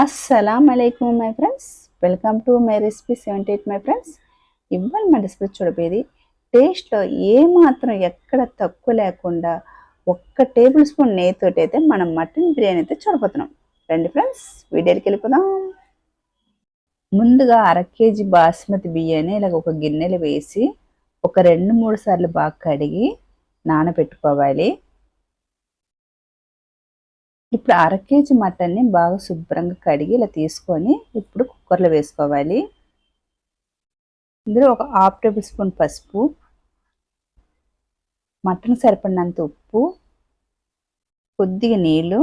అస్సలం అలైకుమ్ my friends welcome to my recipe seventy eight my friends ఇవాళ మా recipe చూడబోయేది. టేస్ట్లో ఏ మాత్రం ఎక్కడ తక్కువ లేకుండా ఒక్క టేబుల్ స్పూన్ నెయ్యితోటి అయితే మనం మటన్ బిర్యానీ అయితే చూడబోతున్నాం. రండి ఫ్రెండ్స్ వీడియోకి వెళ్ళిపోదాం. ముందుగా అర కేజీ బాస్మతి బియ్యాన్ని ఇలాగ ఒక గిన్నెలో వేసి ఒక రెండు మూడు సార్లు బాగా కడిగి నానబెట్టుకోవాలి. ఇప్పుడు అర కేజీ మటన్ని బాగా శుభ్రంగా కడిగి ఇలా తీసుకొని ఇప్పుడు కుక్కర్లో వేసుకోవాలి. ఇందులో ఒక హాఫ్ టేబుల్ స్పూన్ పసుపు మటన్ సరిపడినంత ఉప్పు కొద్దిగా నీళ్ళు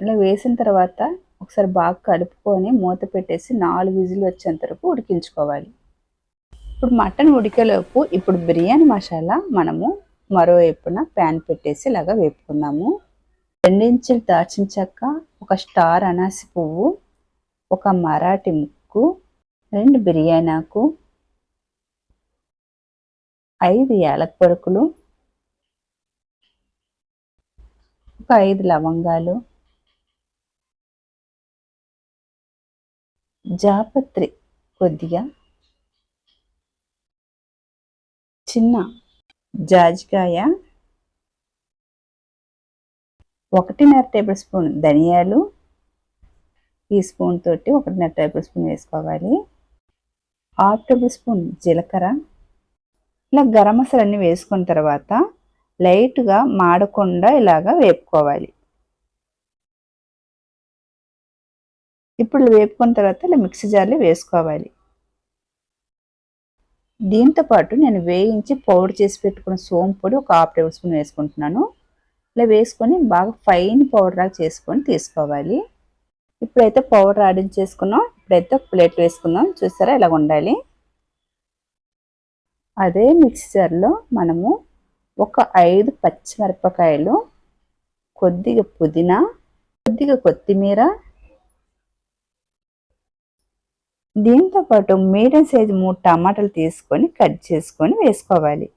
ఇలా వేసిన తర్వాత ఒకసారి బాగా కలుపుకొని మూత పెట్టేసి నాలుగు విజులు వచ్చేంత వరకు ఉడికించుకోవాలి. ఇప్పుడు మటన్ ఉడికేలోపు ఇప్పుడు బిర్యానీ మసాలా మనము మరోవైపున ప్యాన్ పెట్టేసి ఇలాగా వేపుకుందాము. రెండించులు దాచిన చెక్క ఒక స్టార్ అనాసి పువ్వు ఒక మరాఠీ ముక్కు రెండు బిర్యానాకు ఐదు యాలక్ పరుకులు ఒక ఐదు లవంగాలు జాపత్రి కొద్దిగా చిన్న జాజికాయ ఒకటిన్నర టేబుల్ స్పూన్ ధనియాలు ఈ స్పూన్ తోటి ఒకటిన్నర టేబుల్ స్పూన్ వేసుకోవాలి. హాఫ్ టేబుల్ స్పూన్ జీలకర్ర. ఇలా గరం మసాలన్నీ వేసుకున్న తర్వాత లైట్గా మాడకుండా ఇలాగా వేపుకోవాలి. ఇప్పుడు వేపుకున్న తర్వాత ఇలా మిక్సీ జార్లో వేసుకోవాలి. దీంతో పాటు నేను వేయించి పౌడర్ చేసి పెట్టుకున్న సోంపు పొడి ఒక హాఫ్ టేబుల్ స్పూన్ వేసుకుంటున్నాను. ఇలా వేసుకొని బాగా ఫైన్ పౌడర్ లాగా చేసుకొని తీసుకోవాలి. ఇప్పుడైతే పౌడర్ ఆడించేసుకున్నాం ఇప్పుడైతే ఒక ప్లేట్ వేసుకుందాం. చూసారా? ఇలా ఉండాలి. అదే మిక్సర్లో మనము ఒక ఐదు పచ్చిమిరపకాయలు కొద్దిగా పుదీనా కొద్దిగా కొత్తిమీర దీంతో పాటు మీడియం సైజు మూడు టమాటాలు తీసుకొని కట్ చేసుకొని వేసుకోవాలి.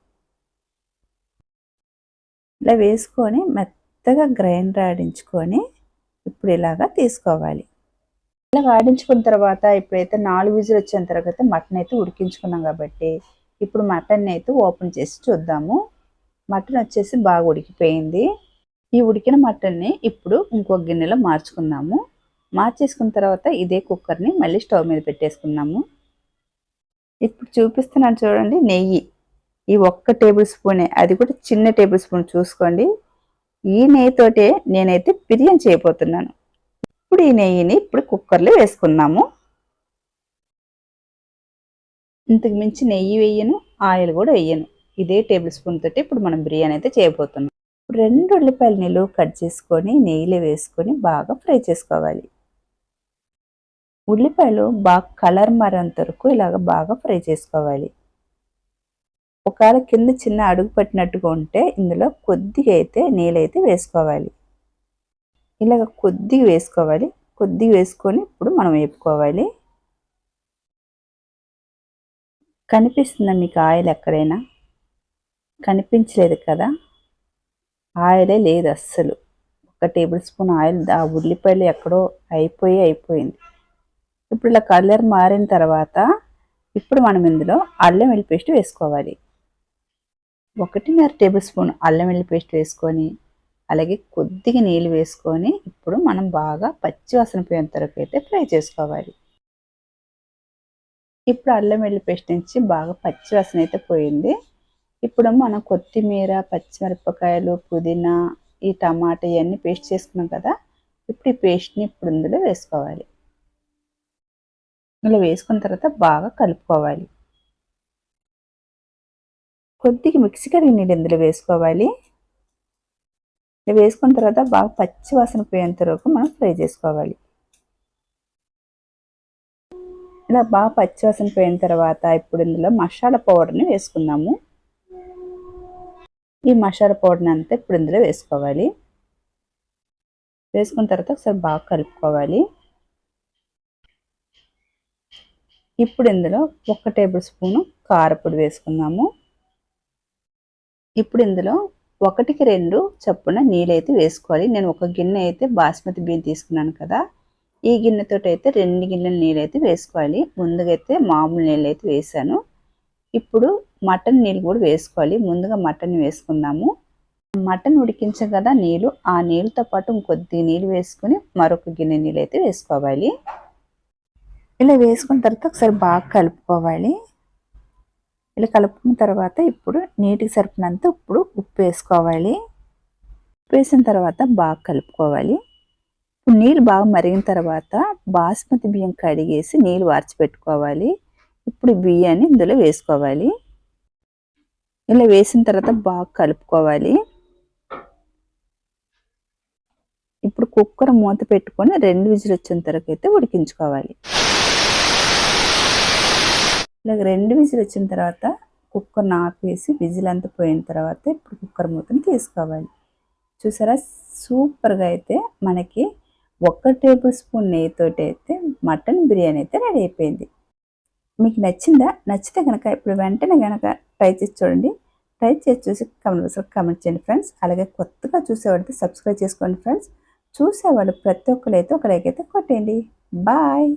ఇలా వేసుకొని మెత్తగా గ్రైండర్ ఆడించుకొని ఇప్పుడు ఇలాగా తీసుకోవాలి. ఇలా ఆడించుకున్న తర్వాత ఇప్పుడైతే నాలుగు విజులు వచ్చిన తర్వాత మటన్ అయితే ఉడికించుకున్నాం కాబట్టి ఇప్పుడు మటన్ అయితే ఓపెన్ చేసి చూద్దాము. మటన్ వచ్చేసి బాగా ఉడికిపోయింది. ఈ ఉడికిన మటన్ని ఇప్పుడు ఇంకో గిన్నెలో మార్చుకుందాము. మార్చేసుకున్న తర్వాత ఇదే కుక్కర్ని మళ్ళీ స్టవ్ మీద పెట్టేసుకుందాము. ఇప్పుడు చూపిస్తున్నాను చూడండి నెయ్యి. ఈ ఒక్క టేబుల్ స్పూనే అది కూడా చిన్న టేబుల్ స్పూన్ చూసుకోండి. ఈ నెయ్యితోటే నేనైతే బిర్యానీ చేయబోతున్నాను. ఇప్పుడు ఈ నెయ్యిని ఇప్పుడు కుక్కర్లో వేసుకున్నాము ఇంతకు మించి నెయ్యి వేయను ఆయిల్ కూడా వేయను. ఇదే టేబుల్ స్పూన్ తోటి ఇప్పుడు మనం బిర్యానీ అయితే చేయబోతున్నాం. రెండు ఉల్లిపాయలు నిలువు కట్ చేసుకొని నెయ్యిలో వేసుకొని బాగా ఫ్రై చేసుకోవాలి. ఉల్లిపాయలు బాగా కలర్ మారేంత వరకు ఇలాగ బాగా ఫ్రై చేసుకోవాలి. ఒకవేళ కింద చిన్న అడుగు పట్టినట్టుగా ఉంటే ఇందులో కొద్దిగా అయితే నీళ్ళైతే వేసుకోవాలి. ఇలాగ కొద్దిగా వేసుకోవాలి. కొద్దిగా వేసుకొని ఇప్పుడు మనం వేపుకోవాలి. కనిపిస్తుందా మీకు ఆయిల్ ఎక్కడైనా? కనిపించలేదు కదా? ఆయిలే లేదు అస్సలు. ఒక టేబుల్ స్పూన్ ఆయిల్ ఆ ఉల్లిపాయలు ఎక్కడో అయిపోయి అయిపోయింది. ఇప్పుడు ఇలా కలర్ మారిన తర్వాత ఇప్పుడు మనం ఇందులో అల్లం వెల్లి పేస్ట్ వేసుకోవాలి. ఒకటిన్నర టేబుల్ స్పూన్ అల్లం వెల్లి పేస్ట్ వేసుకొని అలాగే కొద్దిగా నీళ్ళు వేసుకొని ఇప్పుడు మనం బాగా పచ్చి వాసన పోయేంత వరకు అయితే ఫ్రై చేసుకోవాలి. ఇప్పుడు అల్లం వెల్లి పేస్ట్ నుంచి బాగా పచ్చి వాసన అయితే పోయింది. ఇప్పుడు మనం కొత్తిమీర పచ్చిమిరపకాయలు పుదీనా ఈ టమాటా ఇవన్నీ పేస్ట్ చేసుకున్నాం కదా ఇప్పుడు ఈ పేస్ట్ని ఇప్పుడు ఇందులో వేసుకోవాలి. ఇలా వేసుకున్న తర్వాత బాగా కలుపుకోవాలి. కొద్దిగా మిక్సీ కడిగి నీళ్ళు ఇందులో వేసుకోవాలి. వేసుకున్న తర్వాత బాగా పచ్చి వాసన పోయేంత వరకు మనం ఫ్రై చేసుకోవాలి. ఇలా బాగా పచ్చి వాసన పోయిన తర్వాత ఇప్పుడు ఇందులో మసాలా పౌడర్ని వేసుకుందాము. ఈ మసాలా పౌడర్ని అంతా ఇప్పుడు ఇందులో వేసుకోవాలి. వేసుకున్న తర్వాత ఒకసారి బాగా కలుపుకోవాలి. ఇప్పుడు ఇందులో ఒక టేబుల్ స్పూను కారపొడి వేసుకుందాము. ఇప్పుడు ఇందులో ఒకటికి రెండు చప్పున నీళ్ళైతే వేసుకోవాలి. నేను ఒక గిన్నె అయితే బాస్మతి బియ్యం తీసుకున్నాను కదా. ఈ గిన్నెతో అయితే రెండు గిన్నెల నీళ్ళైతే వేసుకోవాలి. ముందుగా అయితే మామూలు నీళ్ళు అయితే వేసాను. ఇప్పుడు మటన్ నీళ్ళు కూడా వేసుకోవాలి. ముందుగా మటన్ వేసుకుందాము. మటన్ ఉడికించే కదా నీళ్ళు ఆ నీళ్ళతో పాటు ఇంకొద్ది నీళ్ళు వేసుకుని మరొక గిన్నె నీళ్ళు అయితే వేసుకోవాలి. ఇలా వేసుకున్న తర్వాత ఒకసారి బాగా కలుపుకోవాలి. ఇలా కలుపుకున్న తర్వాత ఇప్పుడు నీటికి సరిపినంత ఇప్పుడు ఉప్పు వేసుకోవాలి. ఉప్పు వేసిన తర్వాత బాగా కలుపుకోవాలి. ఇప్పుడు నీళ్ళు బాగా మరిగిన తర్వాత బాస్మతి బియ్యం కడిగేసి నీళ్ళు వార్చి పెట్టుకోవాలి. ఇప్పుడు బియ్యాన్ని ఇందులో వేసుకోవాలి. ఇలా వేసిన తర్వాత బాగా కలుపుకోవాలి. ఇప్పుడు కుక్కర్ మూత పెట్టుకొని రెండు విజిల్ వచ్చిన తర్వాత అయితే ఉడికించుకోవాలి. ఇలాగ రెండు విజిల్ వచ్చిన తర్వాత కుక్కర్ని ఆపేసి విజిల్ అంతా పోయిన తర్వాత ఇప్పుడు కుక్కర్ మూతను తీసుకోవాలి. చూసారా? సూపర్గా అయితే మనకి ఒక్క టేబుల్ స్పూన్ నెయ్యితోటి అయితే మటన్ బిర్యానీ అయితే రెడీ అయిపోయింది. మీకు నచ్చిందా? నచ్చితే కనుక ఇప్పుడు వెంటనే కనుక ట్రై చేసి చూడండి. ట్రై చేసి చూసి కమెంట్ బాక్స్లో కమెంట్ చేయండి ఫ్రెండ్స్. అలాగే కొత్తగా చూసేవాడితే సబ్స్క్రైబ్ చేసుకోండి ఫ్రెండ్స్. చూసేవాళ్ళు ప్రతి ఒక్కరు అయితే ఒక లైక్ అయితే కొట్టేయండి. బాయ్!